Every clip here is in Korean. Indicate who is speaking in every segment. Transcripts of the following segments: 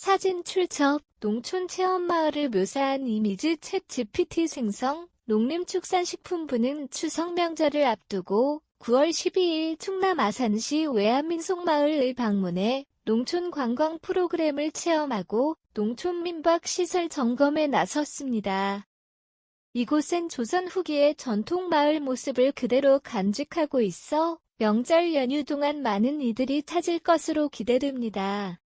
Speaker 1: 사진 출처, 농촌 체험마을을 묘사한 이미지 챗 GPT 생성, 농림축산식품부는 추석 명절을 앞두고 9월 12일 충남 아산시 외암민속마을을 방문해 농촌 관광 프로그램을 체험하고 농촌 민박 시설 점검에 나섰습니다. 이곳은 조선 후기의 전통 마을 모습을 그대로 간직하고 있어 명절 연휴 동안 많은 이들이 찾을 것으로 기대됩니다.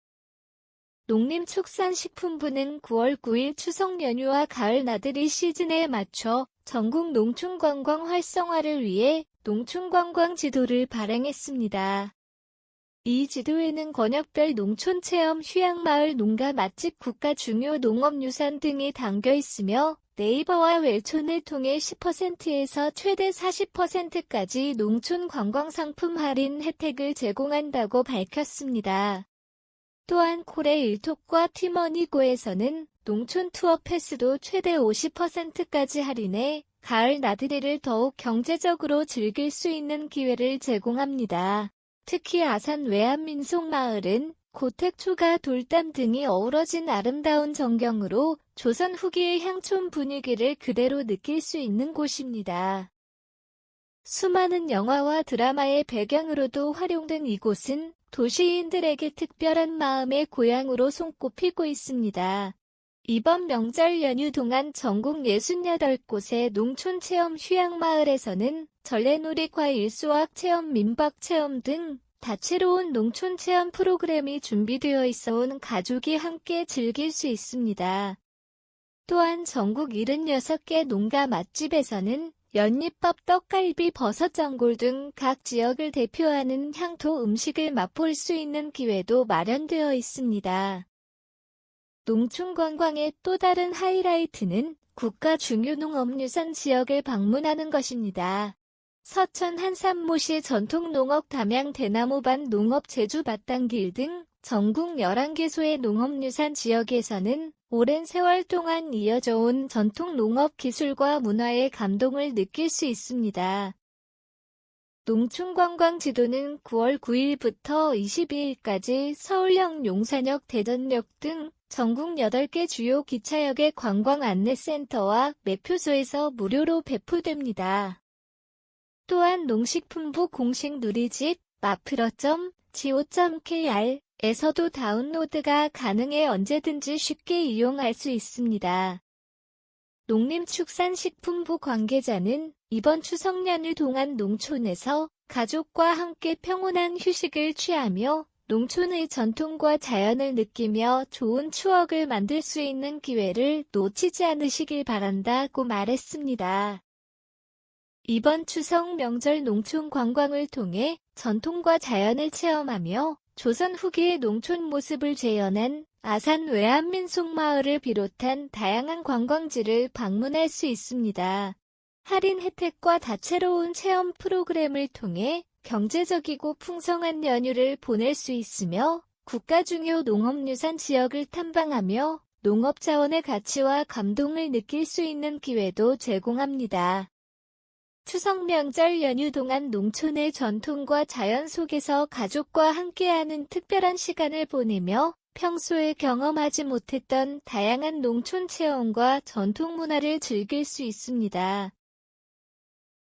Speaker 1: 농림축산식품부는 9월 9일 추석 연휴와 가을 나들이 시즌에 맞춰 전국 농촌관광 활성화를 위해 농촌관광 지도를 발행했습니다. 이 지도에는 권역별 농촌체험 휴양마을 농가 맛집 국가 중요 농업유산 등이 담겨 있으며 네이버와 웰촌을 통해 10%에서 최대 40%까지 농촌 관광 상품 할인 혜택을 제공한다고 밝혔습니다. 또한 코레 일톡과 티머니고에서는 농촌 투어 패스도 최대 50%까지 할인해 가을 나들이를 더욱 경제적으로 즐길 수 있는 기회를 제공합니다. 특히 아산 외암민속마을은 고택초가 돌담 등이 어우러진 아름다운 전경으로 조선 후기의 향촌 분위기를 그대로 느낄 수 있는 곳입니다. 수많은 영화와 드라마의 배경으로도 활용된 이곳은 도시인들에게 특별한 마음의 고향으로 손꼽히고 있습니다. 이번 명절 연휴 동안 전국 68곳의 농촌 체험 휴양마을에서는 전래놀이 과 일 수확 체험 민박 체험 등 다채로운 농촌 체험 프로그램이 준비되어 있어 온 가족이 함께 즐길 수 있습니다. 또한 전국 76개 농가 맛집에서는 연잎밥, 떡갈비, 버섯, 전골 등 각 지역을 대표하는 향토 음식을 맛볼 수 있는 기회도 마련되어 있습니다. 농촌 관광의 또 다른 하이라이트는 국가 중요 농업유산 지역을 방문하는 것입니다. 서천 한산모시 전통 농업 담양 대나무반 농업 제주 바땅길 등 전국 11개소의 농업유산 지역에서는 오랜 세월 동안 이어져 온 전통 농업 기술과 문화의 감동을 느낄 수 있습니다. 농촌관광 지도는 9월 9일부터 22일까지 서울역 용산역 대전역 등 전국 8개 주요 기차역의 관광 안내센터와 매표소에서 무료로 배포됩니다. 또한 농식품부 공식 누리집 마프러.co.kr 에서도 다운로드가 가능해 언제든지 쉽게 이용할 수 있습니다. 농림축산식품부 관계자는 이번 추석 연휴 동안 농촌에서 가족과 함께 평온한 휴식을 취하며 농촌의 전통과 자연을 느끼며 좋은 추억을 만들 수 있는 기회를 놓치지 않으시길 바란다고 말했습니다. 이번 추석 명절 농촌 관광을 통해 전통과 자연을 체험하며 조선 후기의 농촌 모습을 재현한 아산 외암민속마을을 비롯한 다양한 관광지를 방문할 수 있습니다. 할인 혜택과 다채로운 체험 프로그램을 통해 경제적이고 풍성한 연휴를 보낼 수 있으며 국가 중요 농업유산 지역을 탐방하며 농업자원의 가치와 감동을 느낄 수 있는 기회도 제공합니다. 추석 명절 연휴 동안 농촌의 전통과 자연 속에서 가족과 함께하는 특별한 시간을 보내며 평소에 경험하지 못했던 다양한 농촌 체험과 전통 문화를 즐길 수 있습니다.